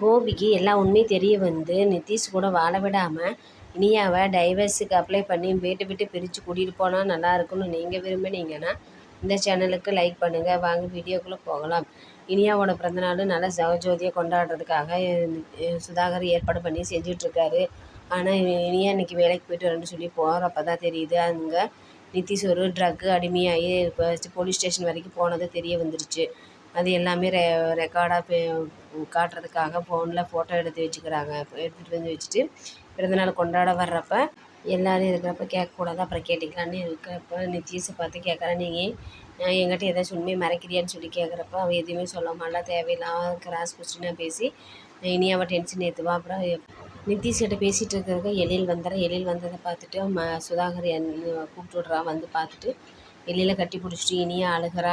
கோபிக்கு எல்லா உண்மையும் தெரிய வந்து நிதிஷ் கூட வாழ விடாமல் இனியாவை டைவர்ஸுக்கு அப்ளை பண்ணி வீட்டு விட்டு பிரித்து கூட்டிகிட்டு போனால் நல்லா இருக்கும்னு நீங்கள் விரும்புனீங்கன்னா இந்த சேனலுக்கு லைக் பண்ணுங்கள் வாங்க வீடியோக்குள்ளே போகலாம். இனியாவோட பிறந்தநாள் நல்லா சகஜோதியை கொண்டாடுறதுக்காக சுதாகர் ஏற்பாடு பண்ணி செஞ்சிட்ருக்காரு. ஆனால் இனியா இன்றைக்கி வேலைக்கு போயிட்டு வரேன்னு சொல்லி போகிறப்ப தான் தெரியுது. அங்கே நிதிஷ் ஒரு ட்ரக்கு அடிமையாகி போலீஸ் ஸ்டேஷன் வரைக்கும் போனது தெரிய வந்துருச்சு. அது எல்லாமே ரெ ரெக்கார்டாக பே காட்டுறதுக்காக ஃபோனில் ஃபோட்டோ எடுத்து வச்சுக்கிறாங்க. எடுத்துகிட்டு வந்து வச்சுட்டு பிறந்தநாள் கொண்டாட வர்றப்ப எல்லோரும் இருக்கிறப்ப கேட்கக்கூடாது. அப்புறம் கேட்டுக்கலான்னு இருக்கிறப்ப நிதிஷை பார்த்து கேட்குறேன். நீங்கள் என்கிட்ட ஏதாச்சும் உண்மையை மறைக்கிறியான்னு சொல்லி கேட்குறப்ப அவன் எதுவுமே சொல்லாமலாம் தேவையில்லாம கிராஸ் கொஸ்டினாக பேசி இனி அவன் டென்ஷன் ஏற்றுவா அப்புறம் நிதிஷ் பேசிகிட்டு இருக்கிறக்க எழில் வந்துடுறேன் எழில் வந்ததை பார்த்துட்டு ம சுதாகர் என் கூப்பிட்டு விட்றான் வந்து பார்த்துட்டு வெளியில் கட்டி பிடிச்சிட்டு இனியா அழுகிறா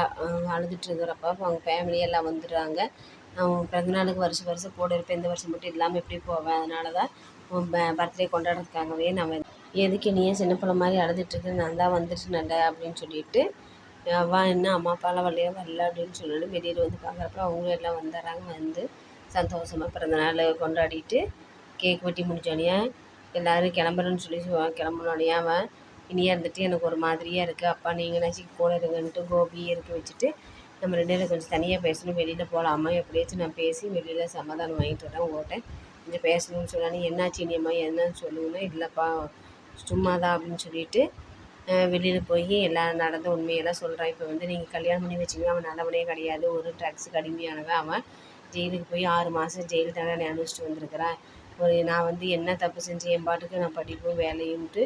அழுதுட்டு இருக்கிறப்ப அவங்க ஃபேமிலி எல்லாம் வந்துடுறாங்க. அவன் பிறந்தநாளுக்கு வருஷம் வருஷம் கூட இருப்பேன். இந்த வருஷம் மட்டும் இல்லாமல் எப்படி போவேன்? அதனால தான் பர்த்டே கொண்டாடுறதுக்காகவே நான் எதுக்கு நீ சின்ன பிள்ளை மாதிரி அழுதுட்டுருக்கு நான் தான் வந்துட்டேன்ல அப்படின்னு சொல்லிட்டு வா என்ன அம்மா அப்பாலாம் வரலையா வரல அப்படின்னு சொல்லிட்டு வெளியில் வந்து பார்க்குறப்ப அவங்களும் எல்லாம் வந்துடுறாங்க. வந்து சந்தோஷமாக பிறந்தநாள் கொண்டாடிட்டு கேக் வெட்டி முடிச்சோடனே எல்லோரும் கிளம்புறேன்னு சொல்லி கிளம்புனோடனே அவன் இனியாக இருந்துட்டு எனக்கு ஒரு மாதிரியாக இருக்குது அப்பா நீங்கள் நினச்சி கூட இருங்கன்ட்டு கோபி இருக்க வச்சுட்டு நம்ம ரெண்டு பேரும் கொஞ்சம் தனியாக பேசணும். வெளியில் போகலாமா எப்படியாச்சும் நான் பேசி வெளியில் சமாதானம் வாங்கிட்டு வரேன். ஓட்டேன் கொஞ்சம் பேசணும்னு சொன்னானே என்னாச்சு? இனியம்மா என்னன்னு சொல்லுங்கன்னா இல்லைப்பா சும்மா தான் அப்படின்னு சொல்லிட்டு வெளியில் போய் எல்லாம் நடந்த உண்மையெல்லாம் சொல்கிறான் இப்போ வந்து நீங்கள் கல்யாணம் பண்ணி வச்சிங்க. அவன் நல்லவனே கிடையாது. ஒரு ட்ரக்ஸுக்கு அடிமையானவன். அவன் ஜெயிலுக்கு போய் ஆறு மாதம் ஜெயில் தண்டனை அனுப்பிச்சிட்டு வந்திருக்கிறான். ஒரு நான் வந்து என்ன தப்பு செஞ்சு என் பாட்டுக்கு நான் படிப்பும் வேலையும்ட்டு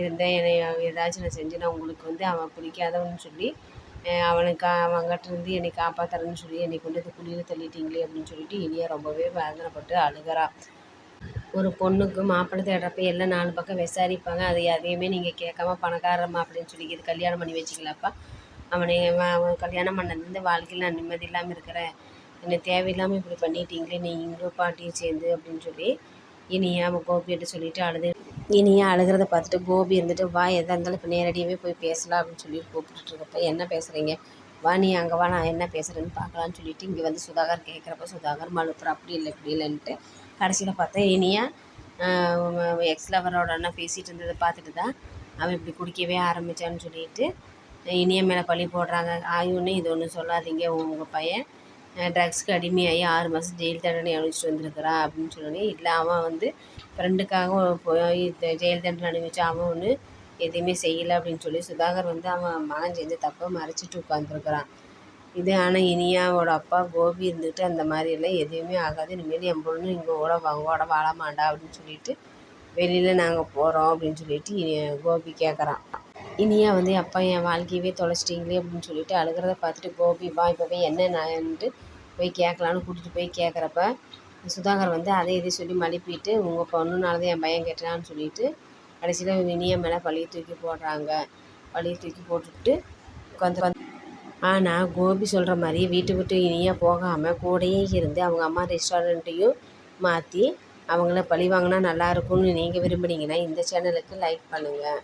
இருந்தேன். என்னை ஏதாச்சும் நான் செஞ்சேன்னா உங்களுக்கு வந்து அவன் பிடிக்காதவன்னு சொல்லி அவனுக்கு அவன்கிட்ட இருந்து என்னை காப்பாற்றுறேன்னு சொல்லி என்னை கொண்டு வந்து குழியில் தள்ளிட்டீங்களே அப்படின்னு சொல்லிட்டு இனியா ரொம்பவே வேதனைப்பட்டு அழுகிறா. ஒரு பொண்ணுக்கு மாப்பிள்ளை தேடுறப்ப எல்லாம் நாலு பக்கம் விசாரிப்பாங்க. அது எதையுமே நீங்கள் கேட்காம பணக்கார அப்படின்னு சொல்லி இது கல்யாணம் பண்ணி வச்சிக்கலாப்பா. அவனை அவன் கல்யாணம் பண்ணதுலேருந்து வாழ்க்கையில் நான் நிம்மதி இல்லாமல் இருக்கிறேன். என்னை தேவையில்லாமல் இப்படி பண்ணிட்டீங்களே நீங்களும் பாட்டியும் சேர்ந்து அப்படின்னு சொல்லி இனியா அவன் கோபிகிட்ட சொல்லிட்டு அழுது. இனியா அழுகிறத பார்த்துட்டு கோபி இருந்துட்டு வா எதாக இருந்தாலும் இப்போ நேரடியாகவே போய் பேசலாம் அப்படின்னு சொல்லி கூப்பிட்டுருக்கப்ப என்ன பேசுகிறீங்க வா நீ அங்கே வா நான் என்ன பேசுகிறேன்னு பார்க்கலான்னு சொல்லிட்டு இங்கே வந்து சுதாகர் கேட்குறப்ப சுதாகர் மழுப்புற அப்படி இல்லை இப்படி இல்லைன்ட்டு கடைசியில் பார்த்தா இனியா எக்ஸ் லவரோட அண்ணா பேசிகிட்டு இருந்ததை பார்த்துட்டு தான் அவன் இப்படி குடிக்கவே ஆரம்பித்தான்னு சொல்லிட்டு இனிய மேலே பழி போடுறாங்க. ஆயுன்னு இது ஒன்று சொல்லாதீங்க உங்கள் பையன் ட்ரக்ஸ்க்கு அடிமையாகி ஆறு மாதம் ஜெயில் தண்டனை அனுபவிச்சுட்டு வந்திருக்கிறான் அப்படின்னு சொன்னோடனே இல்லை அவன் வந்து ஃப்ரெண்டுக்காக போய் ஜெயில் தண்டனை அனுபவிச்சு அவன் ஒன்று எதுவுமே செய்யலை அப்படின்னு சொல்லி சுதாகர் வந்து அவன் மகன் செஞ்ச தப்பை மறைச்சிட்டு உட்காந்துருக்குறான் இது ஆனால் இனியாவோட அப்பா கோபி இருந்துட்டு அந்த மாதிரியெல்லாம் எதுவுமே ஆகாது. இனிமேல் என் பொண்ணு இங்கே கூட கூட வாழமாட்டா அப்படின்னு சொல்லிட்டு வெளியில் நாங்கள் போகிறோம் அப்படின்னு சொல்லிட்டு கோபி கேட்குறான் இனியாக வந்து அப்பா என் வாழ்க்கையவே தொலைச்சிட்டிங்களே அப்படின்னு சொல்லிட்டு அழுகிறத பார்த்துட்டு கோபி வா இப்போ போய் என்ன நான்ட்டு போய் கேட்கலான்னு கூட்டிகிட்டு போய் கேட்குறப்ப சுதாகர் வந்து அதை இதை சொல்லி மழுப்பிட்டு உங்கள் பொண்ணுனால தான் என் பையன் கேட்டான்னு சொல்லிட்டு கடைசியில் இனியா மேலே பழியை தூக்கி போடுறாங்க. பழிய தூக்கி போட்டுட்டு உட்காந்து ஆனால் கோபி சொல்கிற மாதிரி வீட்டு விட்டு இனியாக போகாமல் கூடயே இருந்து அவங்க அம்மா ரெஸ்டாரண்ட்டையும் மாற்றி அவங்கள பழி வாங்கினா நல்லா இருக்கும்னு நீங்கள் விரும்புனீங்கன்னா இந்த சேனலுக்கு லைக் பண்ணுங்கள்